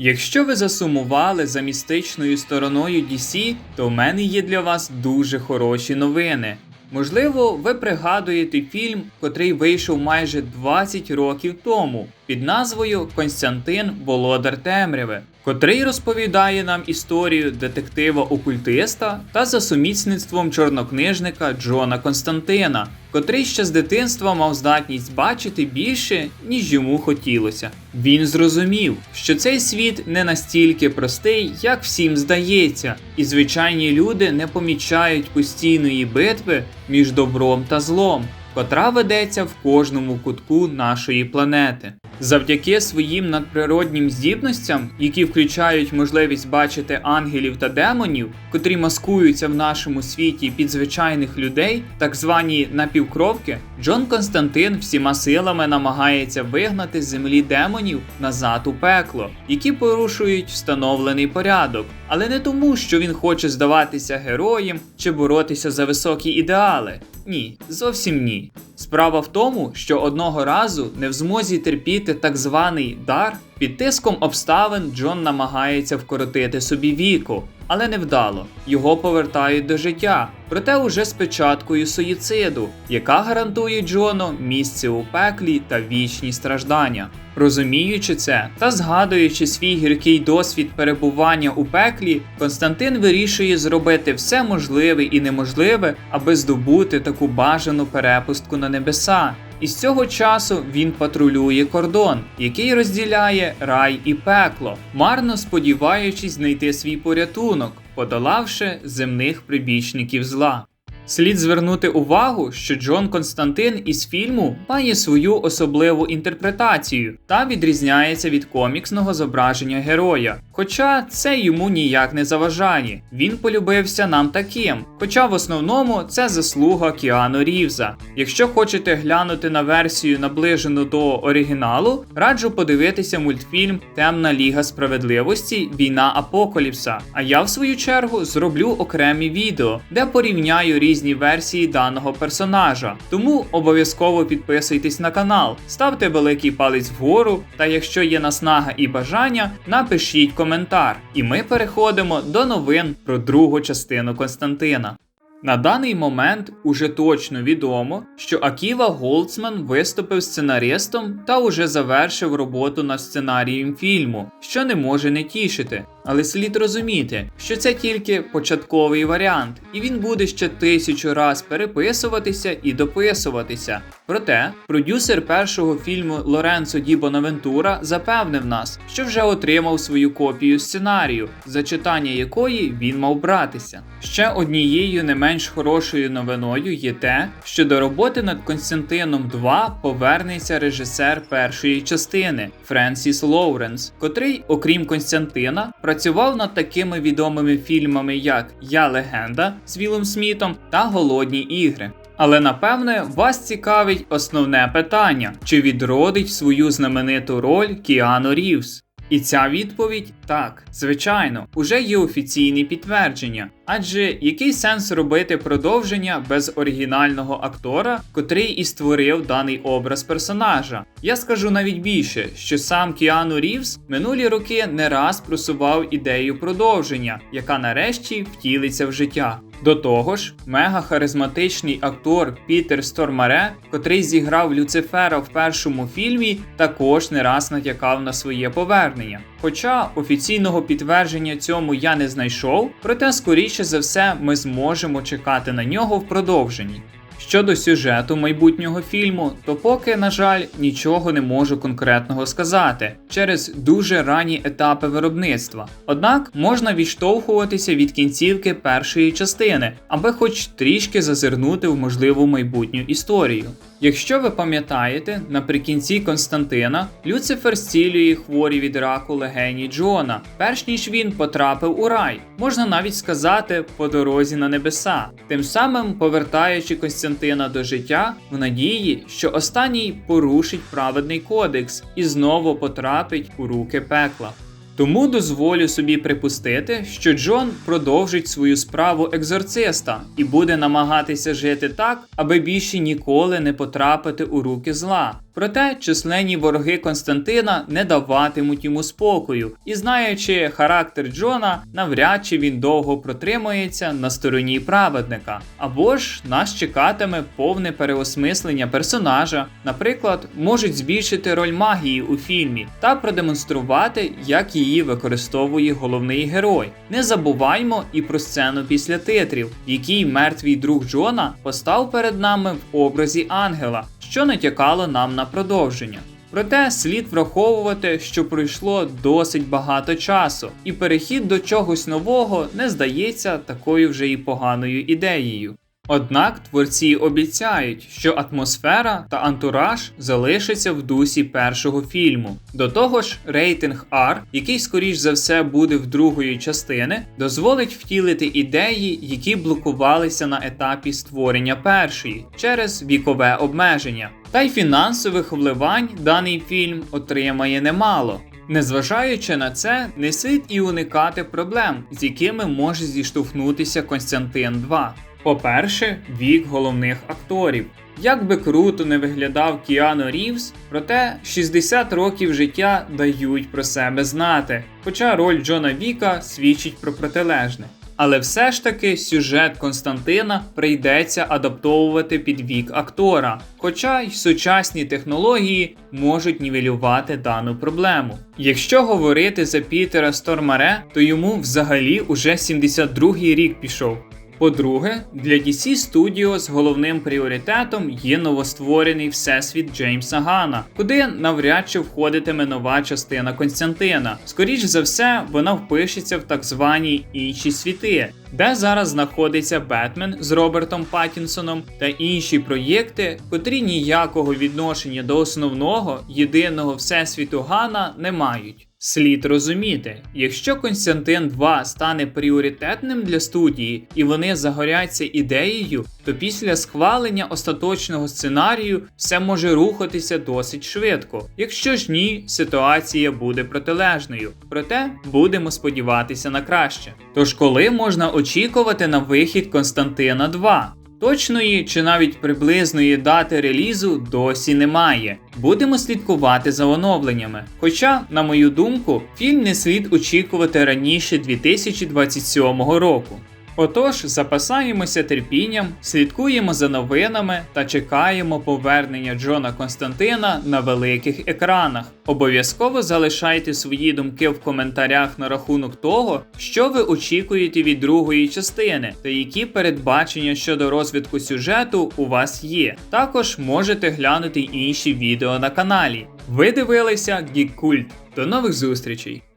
Якщо ви засумували за містичною стороною DC, то в мене є для вас дуже хороші новини. Можливо, ви пригадуєте фільм, котрий вийшов майже 20 років тому під назвою Константин Володар Темряви, котрий розповідає нам історію детектива-окультиста та за сумісництвом чорнокнижника Джона Константина, котрий ще з дитинства мав здатність бачити більше, ніж йому хотілося. Він зрозумів, що цей світ не настільки простий, як всім здається, і звичайні люди не помічають постійної битви між добром та злом, котра ведеться в кожному кутку нашої планети. Завдяки своїм надприроднім здібностям, які включають можливість бачити ангелів та демонів, котрі маскуються в нашому світі під звичайних людей, так звані напівкровки, Джон Константин всіма силами намагається вигнати з землі демонів назад у пекло, які порушують встановлений порядок, але не тому, що він хоче здаватися героєм чи боротися за високі ідеали. Ні, зовсім ні. Справа в тому, що одного разу не в змозі терпіти так званий дар, під тиском обставин Джон намагається вкоротити собі віку, але невдало. Його повертають до життя, проте уже з печаткою суїциду, яка гарантує Джону місце у пеклі та вічні страждання. Розуміючи це та згадуючи свій гіркий досвід перебування у пеклі, Константин вирішує зробити все можливе і неможливе, аби здобути таку бажану перепустку на небеса. І з цього часу він патрулює кордон, який розділяє рай і пекло, марно сподіваючись знайти свій порятунок, подолавши земних прибічників зла. Слід звернути увагу, що Джон Константин із фільму має свою особливу інтерпретацію та відрізняється від коміксного зображення героя. Хоча це йому ніяк не заважає. Він полюбився нам таким. Хоча в основному це заслуга Кіану Рівза. Якщо хочете глянути на версію наближену до оригіналу, раджу подивитися мультфільм Темна Ліга Справедливості Війна Апокаліпса. А я в свою чергу зроблю окремі відео, де порівняю різні версії даного персонажа. Тому обов'язково підписуйтесь на канал, ставте великий палець вгору, та якщо є наснага і бажання, напишіть коментар. І ми переходимо до новин про другу частину Константина. На даний момент уже точно відомо, що Аківа Голдсман виступив сценаристом та уже завершив роботу над сценарієм фільму, що не може не тішити. Але слід розуміти, що це тільки початковий варіант, і він буде ще тисячу раз переписуватися і дописуватися. Проте продюсер першого фільму Лоренцо Ді Бонавентура запевнив нас, що вже отримав свою копію сценарію, за читання якої він мав братися. Ще однією не менш хорошою новиною є те, що до роботи над Константином 2 повернеться режисер першої частини Френсіс Лоуренс, котрий, окрім Константина, працював над такими відомими фільмами, як Я легенда з Вілом Смітом та Голодні ігри. Але напевне вас цікавить основне питання: чи відродить свою знамениту роль Кіану Рівс? І ця відповідь так, звичайно, уже є офіційні підтвердження. Адже який сенс робити продовження без оригінального актора, котрий і створив даний образ персонажа? Я скажу навіть більше, що сам Кіану Рівз минулі роки не раз просував ідею продовження, яка нарешті втілиться в життя. До того ж, мега харизматичний актор Пітер Стормаре, котрий зіграв Люцифера в першому фільмі, також не раз натякав на своє повернення. Хоча офіційного підтвердження цьому я не знайшов, проте скоріше за все ми зможемо чекати на нього в продовженні. Щодо сюжету майбутнього фільму, то поки, на жаль, нічого не можу конкретного сказати через дуже ранні етапи виробництва. Однак можна відштовхуватися від кінцівки першої частини, аби хоч трішки зазирнути в можливу майбутню історію. Якщо ви пам'ятаєте, наприкінці Константина Люцифер зцілює хворі від раку легені Джона, перш ніж він потрапив у рай, можна навіть сказати, по дорозі на небеса, тим самим повертаючи Константина до життя в надії, що останній порушить праведний кодекс і знову потрапить у руки пекла. Тому дозволю собі припустити, що Джон продовжить свою справу екзорциста і буде намагатися жити так, аби більше ніколи не потрапити у руки зла. Проте численні вороги Константина не даватимуть йому спокою, і знаючи характер Джона, навряд чи він довго протримується на стороні праведника. Або ж нас чекатиме повне переосмислення персонажа, наприклад, можуть збільшити роль магії у фільмі та продемонструвати, як її використовує головний герой. Не забуваймо і про сцену після титрів, в якій мертвий друг Джона постав перед нами в образі ангела, що натякало нам на продовження. Проте слід враховувати, що пройшло досить багато часу, і перехід до чогось нового не здається такою вже і поганою ідеєю. Однак творці обіцяють, що атмосфера та антураж залишаться в дусі першого фільму. До того ж, рейтинг R, який скоріш за все буде в другої частини, дозволить втілити ідеї, які блокувалися на етапі створення першої через вікове обмеження. Та й фінансових вливань даний фільм отримає немало. Незважаючи на це, не слід і уникати проблем, з якими може зіштовхнутися Константин 2. По-перше, вік головних акторів. Як би круто не виглядав Кіану Рівз, проте 60 років життя дають про себе знати, хоча роль Джона Віка свідчить про протилежне. Але все ж таки сюжет Константина прийдеться адаптовувати під вік актора, хоча й сучасні технології можуть нівелювати дану проблему. Якщо говорити за Пітера Стормаре, то йому взагалі уже 72-й рік пішов. По-друге, для DC Studios головним пріоритетом є новостворений всесвіт Джеймса Гана, куди навряд чи входитиме нова частина Константина. Скоріш за все, вона впишеться в так звані інші світи, де зараз знаходиться Бетмен з Робертом Паттінсоном та інші проєкти, котрі ніякого відношення до основного єдиного всесвіту Гана не мають. Слід розуміти, якщо Константин 2 стане пріоритетним для студії і вони загоряться ідеєю, то після схвалення остаточного сценарію все може рухатися досить швидко. Якщо ж ні, ситуація буде протилежною. Проте будемо сподіватися на краще. Тож коли можна очікувати на вихід Константина 2? Точної чи навіть приблизної дати релізу досі немає. Будемо слідкувати за оновленнями. Хоча, на мою думку, фільм не слід очікувати раніше 2027 року. Отож, запасаємося терпінням, слідкуємо за новинами та чекаємо повернення Джона Константина на великих екранах. Обов'язково залишайте свої думки в коментарях на рахунок того, що ви очікуєте від другої частини, та які передбачення щодо розвитку сюжету у вас є. Також можете глянути інші відео на каналі. Ви дивилися Geek Cult. До нових зустрічей!